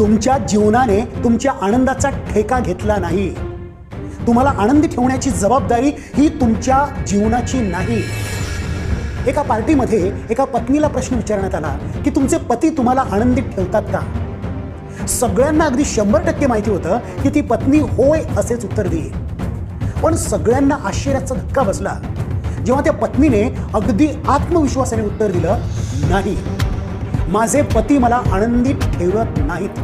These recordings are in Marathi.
तुमच्या जीवनाने तुमच्या आनंदाचा ठेका घेतला नाही. तुम्हाला आनंदी ठेवण्याची जबाबदारी ही तुमच्या जीवनाची नाही. एका पार्टीमध्ये एका पत्नीला प्रश्न विचारण्यात आला की तुमचे पती तुम्हाला आनंदी ठेवतात का? सगळ्यांना अगदी शंभर टक्के माहिती होतं की ती पत्नी होय असेच उत्तर देईल. पण सगळ्यांना आश्चर्याचा धक्का बसला. जेव्हा त्या पत्नीने अगदी आत्मविश्वासाने उत्तर दिलं नाही. माझे पती मला आनंदी ठेवत नाहीत.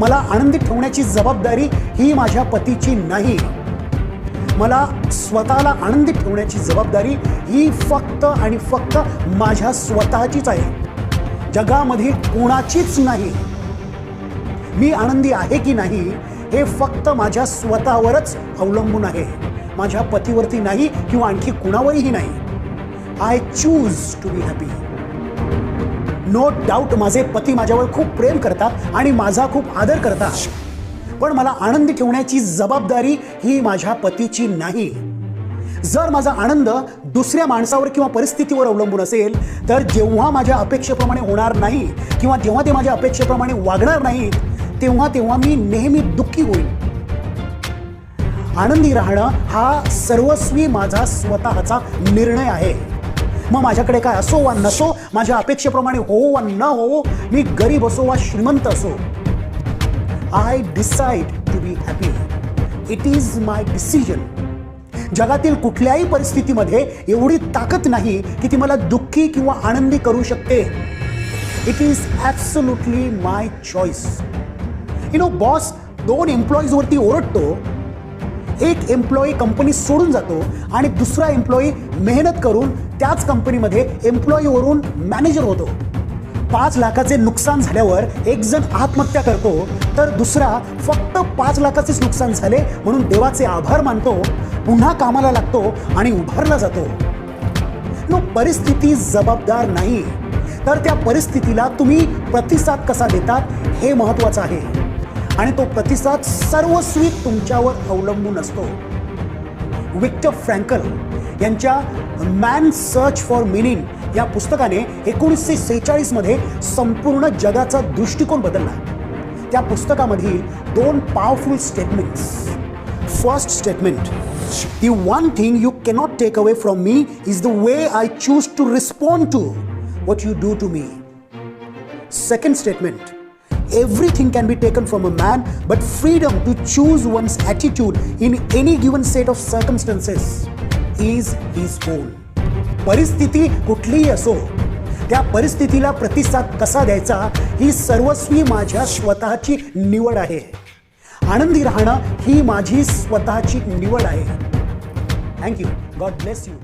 मला आनंदी ठेवण्याची जबाबदारी ही माझ्या पतीची नाही. मला स्वतःला आनंदी ठेवण्याची जबाबदारी ही फक्त आणि फक्त माझ्या स्वतःचीच आहे. जगामध्ये कोणाचीच नाही. मी आनंदी आहे की नाही हे फक्त माझ्या स्वतःवरच अवलंबून आहे. माझ्या पतीवरती नाही किंवा आणखी कुणावरही नाही. I choose to be happy no doubt माझे पती माझ्यावर खूप प्रेम करतात आणि माझा खूप आदर करतात. पण मला आनंदी ठेवण्याची जबाबदारी ही माझ्या पतीची नाही. जर माझा आनंद दुसऱ्या माणसावर किंवा परिस्थितीवर अवलंबून असेल तर जेव्हा माझ्या अपेक्षेप्रमाणे होणार नाही किंवा जेव्हा ते माझ्या अपेक्षेप्रमाणे वागणार नाहीत तेव्हा तेव्हा मी नेहमी दुःखी होईल आनंदी राहणं हा सर्वस्वी माझा स्वतःचा निर्णय आहे. मग माझ्याकडे काय असो वा नसो माझ्या अपेक्षेप्रमाणे हो वा न हो मी गरीब असो वा श्रीमंत असो I decide to be happy it is my decision जगातील कुठल्याही परिस्थितीमध्ये एवढी ताकद नाही की ती मला दुःखी किंवा आनंदी करू शकते. It is absolutely my choice you know boss दोन एम्प्लॉईजवरती ओरडतो एक एम्प्लॉई कंपनी सोडून जातो आणि दुसरा एम्प्लॉई मेहनत करून त्याच कंपनीमध्ये एम्प्लॉईवरून मॅनेजर होतो. पाच लाखाचे नुकसान झाल्यावर एक जण आत्महत्या करतो तर दुसरा फक्त पाच लाखाचेच नुकसान झाले म्हणून देवाचे आभार मानतो पुन्हा कामाला लागतो आणि उभारला जातो. नो परिस्थिती जबाबदार नाही. तर त्या परिस्थितीला तुम्ही प्रतिसाद कसा देतात हे महत्वाचं आहे. आणि तो प्रतिसाद सर्वस्वी तुमच्यावर अवलंबून असतो. विक्टर फ्रँकल यांच्या मॅन सर्च फॉर मिनिंग या पुस्तकाने एकोणीसशे सेहेचाळीसमध्ये संपूर्ण जगाचा दृष्टिकोन बदलला. त्या पुस्तकामधील दोन powerful statements first statement the one thing you cannot take away from me is the way I choose to respond to what you do to me second statement Everything can be taken from a man, but freedom to choose one's attitude in any given set of circumstances is his own. परिस्थिती कुठलीही असो त्या परिस्थितीला प्रतिसाद कसा द्यायचा ही सर्वस्वी माझ्या स्वतःची निवड आहे आनंदी राहणं ही माझी स्वतःची निवड आहे थँक्यू गॉड ब्लेस यू